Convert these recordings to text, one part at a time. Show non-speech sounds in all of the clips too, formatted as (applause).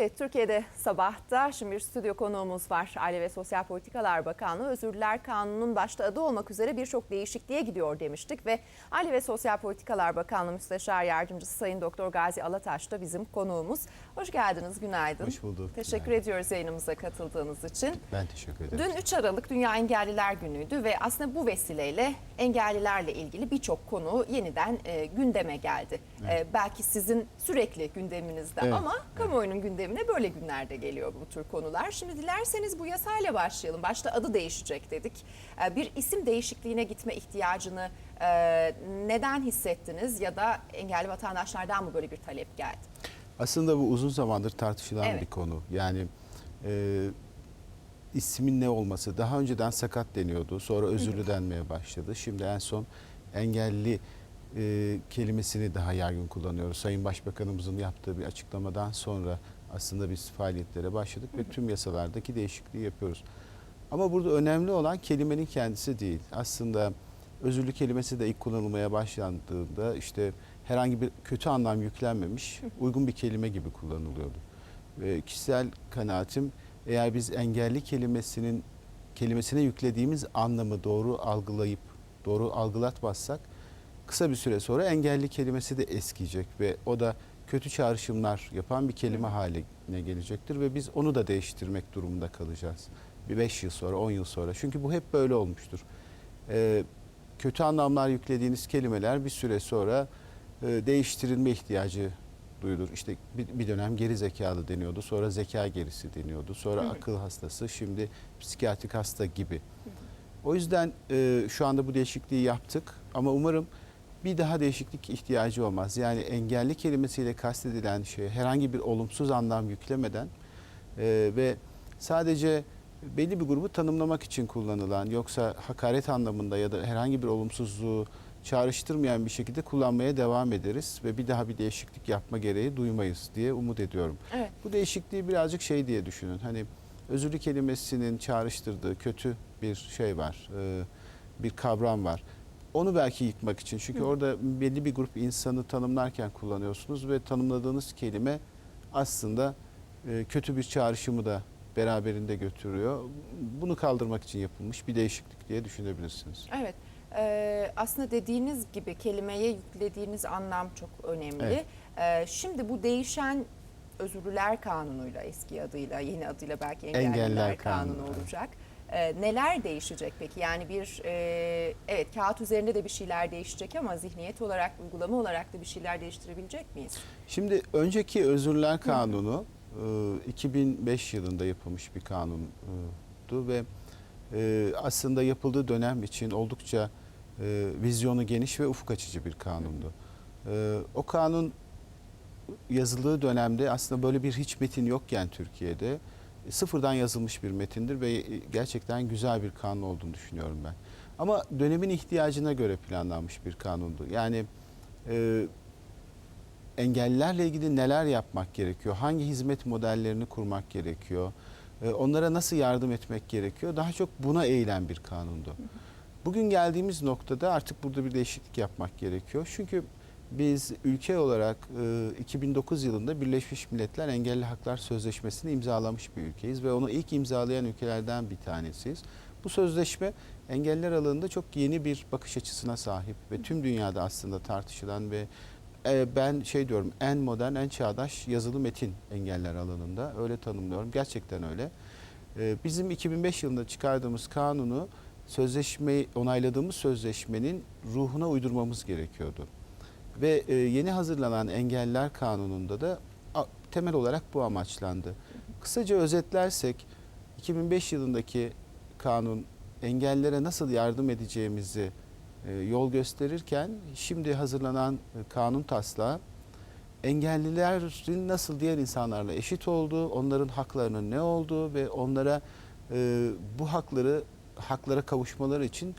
Evet, Türkiye'de sabahta şimdi bir stüdyo konuğumuz var. Aile ve Sosyal Politikalar Bakanlığı Özürler Kanunu'nun başta adı olmak üzere birçok değişikliğe gidiyor demiştik ve Aile ve Sosyal Politikalar Bakanlığı Müsteşar Yardımcısı Sayın Doktor Gazi Alataş da bizim konuğumuz. Hoş geldiniz, günaydın. Hoş bulduk. Teşekkür Günaydın. ediyoruz yayınımıza katıldığınız için. Ben teşekkür ederim. Dün 3 Aralık Dünya Engelliler Günü'ydü ve aslında bu vesileyle engellilerle ilgili birçok konu yeniden e, gündeme geldi. E, belki sizin sürekli gündeminizde Evet, ama kamuoyunun gündemine böyle günlerde geliyor bu tür konular. Şimdi dilerseniz bu yasayla başlayalım. Başta adı değişecek dedik. E, bir isim değişikliğine gitme ihtiyacını e, neden hissettiniz ya da engelli vatandaşlardan mı böyle bir talep geldi? Aslında bu uzun zamandır tartışılan Evet. bir konu. Yani e, ismin ne olması daha önceden sakat deniyordu. Sonra özürlü denmeye başladı. Şimdi en son engelli e, kelimesini daha yaygın kullanıyoruz. Sayın Başbakanımızın yaptığı bir açıklamadan sonra aslında biz faaliyetlere başladık ve tüm yasalardaki değişikliği yapıyoruz. Ama burada önemli olan kelimenin kendisi değil. Aslında özürlü kelimesi de ilk kullanılmaya başlandığında işte herhangi bir kötü anlam yüklenmemiş, (laughs) uygun bir kelime gibi kullanılıyordu. Ve kişisel kanaatim eğer biz engelli kelimesinin kelimesine yüklediğimiz anlamı doğru algılayıp doğru algılatmazsak kısa bir süre sonra engelli kelimesi de eskiyecek ve o da kötü çağrışımlar yapan bir kelime haline gelecektir ve biz onu da değiştirmek durumunda kalacağız. Bir 5 yıl sonra, 10 yıl sonra. Çünkü bu hep böyle olmuştur. Ee, kötü anlamlar yüklediğiniz kelimeler bir süre sonra e, değiştirilme ihtiyacı duyulur. İşte bir, bir dönem geri zekalı deniyordu, sonra zeka gerisi deniyordu, sonra akıl hastası, şimdi psikiyatrik hasta gibi. O yüzden e, şu anda bu değişikliği yaptık ama umarım bir daha değişiklik ihtiyacı olmaz. Yani engelli kelimesiyle kastedilen şey herhangi bir olumsuz anlam yüklemeden e, ve sadece belli bir grubu tanımlamak için kullanılan yoksa hakaret anlamında ya da herhangi bir olumsuzluğu çağrıştırmayan bir şekilde kullanmaya devam ederiz ve bir daha bir değişiklik yapma gereği duymayız diye umut ediyorum. Evet. Bu değişikliği birazcık şey diye düşünün. Hani özürlü kelimesinin çağrıştırdığı kötü bir şey var. e, bir kavram var. Onu belki yıkmak için. Çünkü orada belli bir grup insanı tanımlarken kullanıyorsunuz ve tanımladığınız kelime aslında e, kötü bir çağrışımı da beraberinde götürüyor. Bunu kaldırmak için yapılmış bir değişiklik diye düşünebilirsiniz. Evet. Ee, aslında dediğiniz gibi kelimeye yüklediğiniz anlam çok önemli. Evet. Ee, şimdi bu değişen Özürlüler Kanunu'yla eski adıyla yeni adıyla belki Engelliler, Engelliler Kanunu, Kanunu, olacak. Ee, neler değişecek peki? Yani bir e, evet kağıt üzerinde de bir şeyler değişecek ama zihniyet olarak uygulama olarak da bir şeyler değiştirebilecek miyiz? Şimdi önceki Özürler Kanunu e, 2005 yılında yapılmış bir kanundu ve e, aslında yapıldığı dönem için oldukça e, vizyonu geniş ve ufuk açıcı bir kanundu. E, O kanun yazıldığı dönemde aslında böyle bir hiç metin yokken Türkiye'de e, sıfırdan yazılmış bir metindir ve e, gerçekten güzel bir kanun olduğunu düşünüyorum ben. Ama dönemin ihtiyacına göre planlanmış bir kanundu. Yani e, engellilerle ilgili neler yapmak gerekiyor? Hangi hizmet modellerini kurmak gerekiyor? e, Onlara nasıl yardım etmek gerekiyor? Daha çok buna eğilen bir kanundu. Bugün geldiğimiz noktada artık burada bir değişiklik yapmak gerekiyor. Çünkü biz ülke olarak e, 2009 yılında Birleşmiş Milletler Engelli Haklar Sözleşmesi'ni imzalamış bir ülkeyiz ve onu ilk imzalayan ülkelerden bir tanesiyiz. Bu sözleşme engeller alanında çok yeni bir bakış açısına sahip ve tüm dünyada aslında tartışılan ve e, ben şey diyorum en modern, en çağdaş yazılı metin engeller alanında öyle tanımlıyorum. Gerçekten öyle. E, Bizim 2005 yılında çıkardığımız kanunu sözleşmeyi onayladığımız sözleşmenin ruhuna uydurmamız gerekiyordu. Ve e, yeni hazırlanan engeller kanununda da temel olarak bu amaçlandı. Kısaca özetlersek 2005 yılındaki kanun engellere nasıl yardım edeceğimizi e, yol gösterirken şimdi hazırlanan e, kanun taslağı engellilerin nasıl diğer insanlarla eşit olduğu, onların haklarının ne olduğu ve onlara bu hakları haklara kavuşmaları için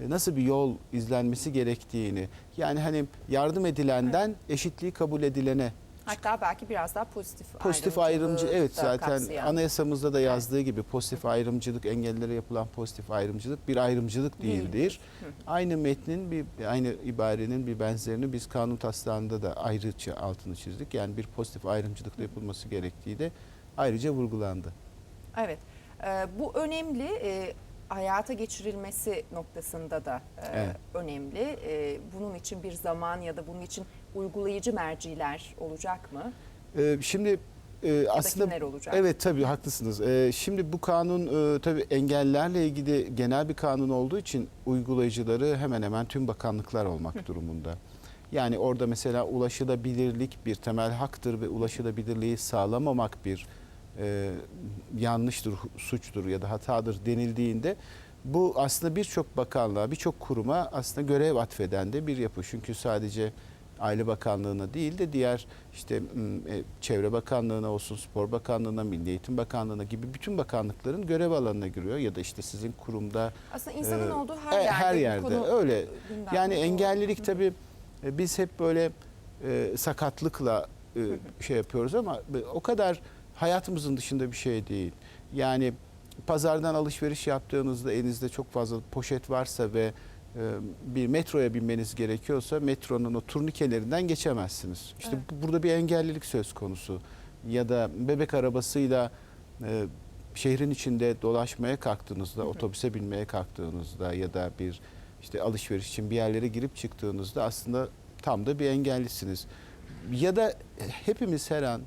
e, nasıl bir yol izlenmesi gerektiğini yani hani yardım edilenden eşitliği kabul edilene Hatta belki biraz daha pozitif Pozitif ayrımcı evet zaten kapsayan. anayasamızda da yazdığı gibi pozitif ayrımcılık engellilere yapılan pozitif ayrımcılık bir ayrımcılık değildir. Aynı metnin bir aynı ibarenin bir benzerini biz kanun taslağında da ayrıca altını çizdik. Yani bir pozitif ayrımcılıkla yapılması gerektiği de ayrıca vurgulandı. Evet. Ee, bu önemli. Hayata geçirilmesi noktasında da e, Evet. önemli. Ee, bunun için bir zaman ya da bunun için uygulayıcı merciler olacak mı? Ee, şimdi e, aslında olacak? Evet tabii haklısınız. Ee, şimdi bu kanun e, tabii engellerle ilgili genel bir kanun olduğu için uygulayıcıları hemen hemen tüm bakanlıklar olmak durumunda. Yani orada mesela ulaşılabilirlik bir temel haktır ve ulaşılabilirliği sağlamamak bir e, yanlıştır, suçtur ya da hatadır denildiğinde bu aslında birçok bakanlığa, birçok kuruma aslında görev atfeden de bir yapı. Çünkü sadece Aile Bakanlığı'na değil de diğer işte e, Çevre Bakanlığı'na olsun, Spor Bakanlığı'na, Milli Eğitim Bakanlığı'na gibi bütün bakanlıkların görev alanına giriyor ya da işte sizin kurumda Aslında insanın Ee, olduğu her e, yerde, her yerde, konu öyle. yani engellilik tabii e, biz hep böyle e, sakatlıkla e, şey yapıyoruz ama o kadar hayatımızın dışında bir şey değil. Yani pazardan alışveriş yaptığınızda elinizde çok fazla poşet varsa ve e, bir metroya binmeniz gerekiyorsa metronun o turnikelerinden geçemezsiniz. İşte Evet. bu- burada bir engellilik söz konusu. Ya da bebek arabasıyla e, şehrin içinde dolaşmaya kalktığınızda, otobüse binmeye kalktığınızda ya da bir işte alışveriş için bir yerlere girip çıktığınızda aslında tam da bir engellisiniz. Ya da hepimiz her an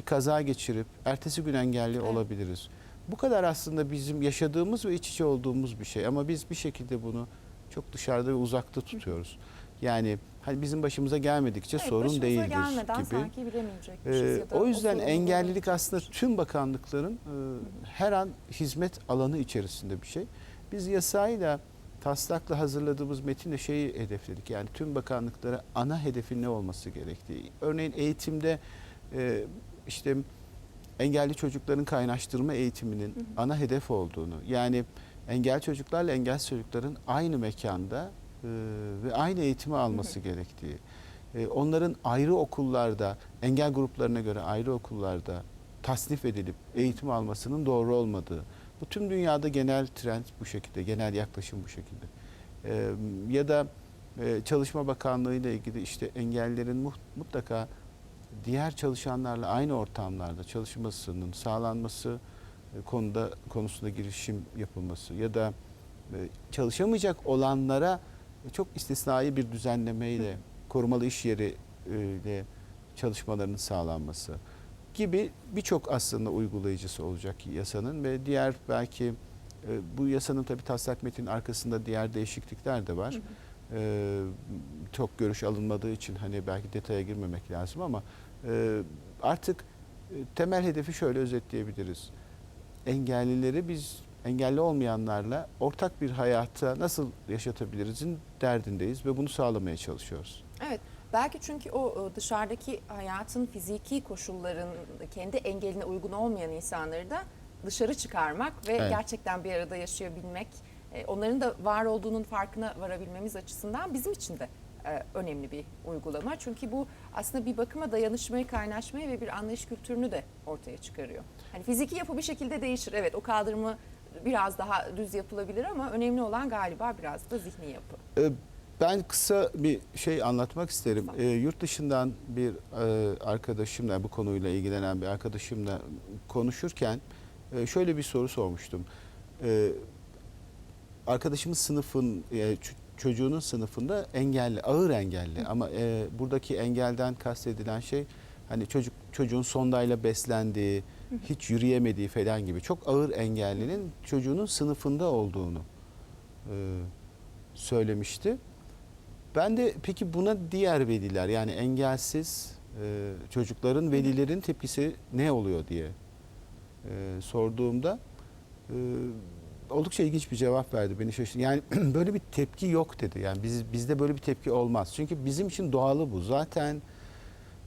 bir kaza geçirip ertesi gün engelli Evet. olabiliriz. Bu kadar aslında bizim yaşadığımız ve iç içe olduğumuz bir şey ama biz bir şekilde bunu çok dışarıda ve uzakta tutuyoruz. Yani hani bizim başımıza gelmedikçe Evet, sorun değildir gelmeden gibi. sanki bilemeyecekmişiz Ee, ya da o yüzden sorumluluğu- engellilik aslında tüm bakanlıkların e, her an hizmet alanı içerisinde bir şey. Biz yasayla taslakla hazırladığımız metinle şeyi hedefledik. Yani tüm bakanlıklara ana hedefin ne olması gerektiği. Örneğin eğitimde e, işte engelli çocukların kaynaştırma eğitiminin ana hedef olduğunu yani engelli çocuklarla engelsiz çocukların aynı mekanda e, ve aynı eğitimi alması gerektiği. E, onların ayrı okullarda, engel gruplarına göre ayrı okullarda tasnif edilip eğitim almasının doğru olmadığı. Bu tüm dünyada genel trend bu şekilde, genel yaklaşım bu şekilde. E, ya da e, Çalışma Bakanlığı ile ilgili işte engellerin mu- mutlaka diğer çalışanlarla aynı ortamlarda çalışmasının sağlanması e, konuda konusunda girişim yapılması ya da e, çalışamayacak olanlara çok istisnai bir düzenlemeyle korumalı iş yeri e, ile çalışmalarının sağlanması gibi birçok aslında uygulayıcısı olacak yasanın ve diğer belki bu yasanın tabii taslak metnin arkasında diğer değişiklikler de var. E, çok görüş alınmadığı için hani belki detaya girmemek lazım ama e, artık e, temel hedefi şöyle özetleyebiliriz. Engellileri biz engelli olmayanlarla ortak bir hayata nasıl yaşatabilirizin derdindeyiz ve bunu sağlamaya çalışıyoruz. Evet. Belki çünkü o dışarıdaki hayatın fiziki koşulların kendi engeline uygun olmayan insanları da dışarı çıkarmak ve Evet. gerçekten bir arada yaşayabilmek, e, onların da var olduğunun farkına varabilmemiz açısından bizim için de e, önemli bir uygulama. Çünkü bu aslında bir bakıma dayanışmayı, kaynaşmayı ve bir anlayış kültürünü de ortaya çıkarıyor. Hani fiziki yapı bir şekilde değişir. Evet o kaldırımı biraz daha düz yapılabilir ama önemli olan galiba biraz da zihni yapı. Ee, Ben kısa bir şey anlatmak isterim. Ee, yurt dışından bir e, arkadaşımla bu konuyla ilgilenen bir arkadaşımla konuşurken e, şöyle bir soru sormuştum. Ee, arkadaşımın sınıfın e, çocuğunun sınıfında engelli, ağır engelli ama e, buradaki engelden kastedilen şey hani çocuk çocuğun sondayla beslendiği, hiç yürüyemediği falan gibi çok ağır engellinin çocuğunun sınıfında olduğunu e, söylemişti. Ben de peki buna diğer veliler yani engelsiz e, çocukların velilerin tepkisi ne oluyor diye e, sorduğumda e, oldukça ilginç bir cevap verdi beni şaşırttı. Yani (clears throat) böyle bir tepki yok dedi. Yani biz bizde böyle bir tepki olmaz. Çünkü bizim için doğalı bu. Zaten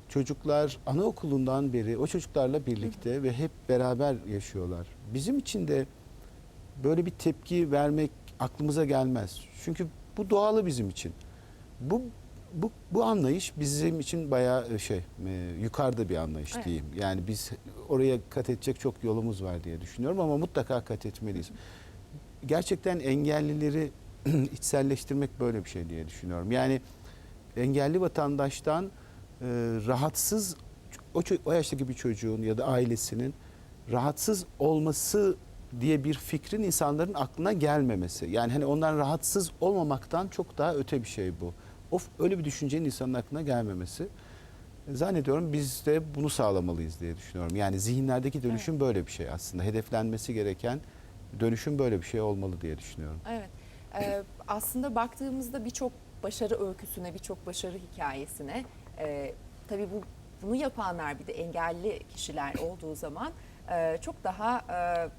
çocuklar anaokulundan beri o çocuklarla birlikte ve hep beraber yaşıyorlar. Bizim için de böyle bir tepki vermek aklımıza gelmez. Çünkü bu doğalı bizim için. Bu bu bu anlayış bizim için bayağı şey e, yukarıda bir anlayış Evet. diyeyim. Yani biz oraya kat edecek çok yolumuz var diye düşünüyorum ama mutlaka kat etmeliyiz. Gerçekten engellileri (clears throat) içselleştirmek böyle bir şey diye düşünüyorum. Yani engelli vatandaştan e, rahatsız o, o yaştaki bir çocuğun ya da ailesinin rahatsız olması diye bir fikrin insanların aklına gelmemesi. Yani hani ondan rahatsız olmamaktan çok daha öte bir şey bu. Of öyle bir düşüncenin insanın aklına gelmemesi. Zannediyorum biz de bunu sağlamalıyız diye düşünüyorum. Yani zihinlerdeki dönüşüm böyle bir şey aslında. Hedeflenmesi gereken dönüşüm böyle bir şey olmalı diye düşünüyorum. Evet. Ee, aslında baktığımızda birçok başarı öyküsüne, birçok başarı hikayesine e, tabii bu bunu yapanlar bir de engelli kişiler olduğu zaman e, çok daha e,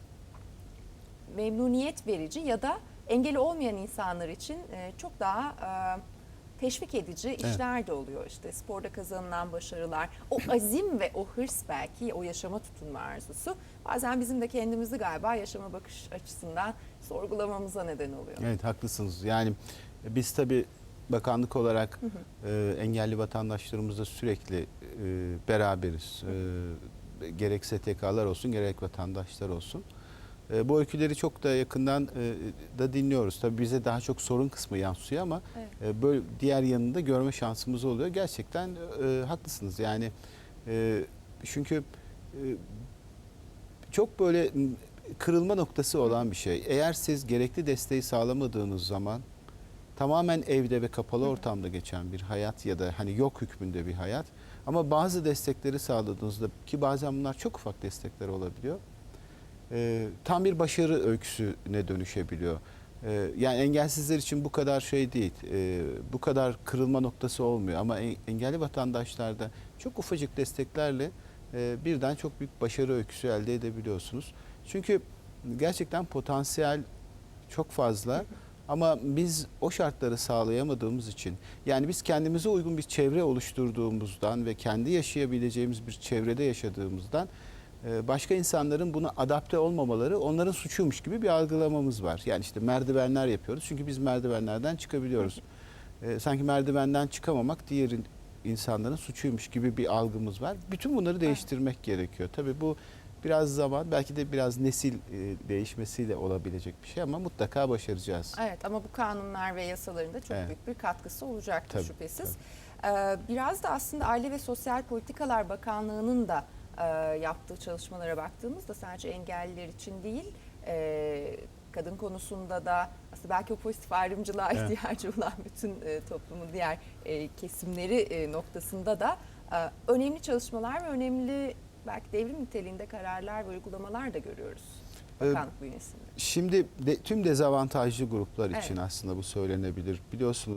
memnuniyet verici ya da engeli olmayan insanlar için e, çok daha e, teşvik edici işler de oluyor. İşte sporda kazanılan başarılar, o (clears throat) azim ve o hırs belki o yaşama tutunma arzusu bazen bizim de kendimizi galiba yaşama bakış açısından sorgulamamıza neden oluyor. Evet haklısınız. Yani biz tabii bakanlık olarak e, engelli vatandaşlarımızla sürekli e, beraberiz. E, gerek STK'lar olsun gerek vatandaşlar olsun. E, bu öyküleri çok da yakından e, da dinliyoruz. Tabii bize daha çok sorun kısmı yansıyor ama Evet. e, böyle diğer yanında görme şansımız oluyor. Gerçekten e, haklısınız. Yani e, çünkü e, çok böyle kırılma noktası olan bir şey. Eğer siz gerekli desteği sağlamadığınız zaman tamamen evde ve kapalı ortamda geçen bir hayat ya da hani yok hükmünde bir hayat ama bazı destekleri sağladığınızda ki bazen bunlar çok ufak destekler olabiliyor. E, tam bir başarı öyküsüne dönüşebiliyor. E, yani engelsizler için bu kadar şey değil, e, bu kadar kırılma noktası olmuyor ama en- engelli vatandaşlarda çok ufacık desteklerle e, birden çok büyük başarı öyküsü elde edebiliyorsunuz. Çünkü gerçekten potansiyel çok fazla ama biz o şartları sağlayamadığımız için yani biz kendimize uygun bir çevre oluşturduğumuzdan ve kendi yaşayabileceğimiz bir çevrede yaşadığımızdan başka insanların buna adapte olmamaları onların suçuymuş gibi bir algılamamız var. Yani işte merdivenler yapıyoruz çünkü biz merdivenlerden çıkabiliyoruz. E, Sanki merdivenden çıkamamak diğer in- insanların suçuymuş gibi bir algımız var. Bütün bunları değiştirmek gerekiyor. Tabii bu biraz zaman belki de biraz nesil e, değişmesiyle olabilecek bir şey ama mutlaka başaracağız. Evet ama bu kanunlar ve yasaların da çok Evet. büyük bir katkısı olacaktır Tabii, şüphesiz. Ee, biraz da aslında Aile ve Sosyal Politikalar Bakanlığı'nın da yaptığı çalışmalara baktığımızda sadece engelliler için değil, e, kadın konusunda da aslında belki o pozitif ayrımcılığa Evet. ihtiyacı olan bütün e, toplumun diğer e, kesimleri e, noktasında da e, önemli çalışmalar ve önemli belki devrim niteliğinde kararlar ve uygulamalar da görüyoruz Ee, bakanlık bünyesinde. Şimdi de, tüm dezavantajlı gruplar için Evet. aslında bu söylenebilir. Biliyorsunuz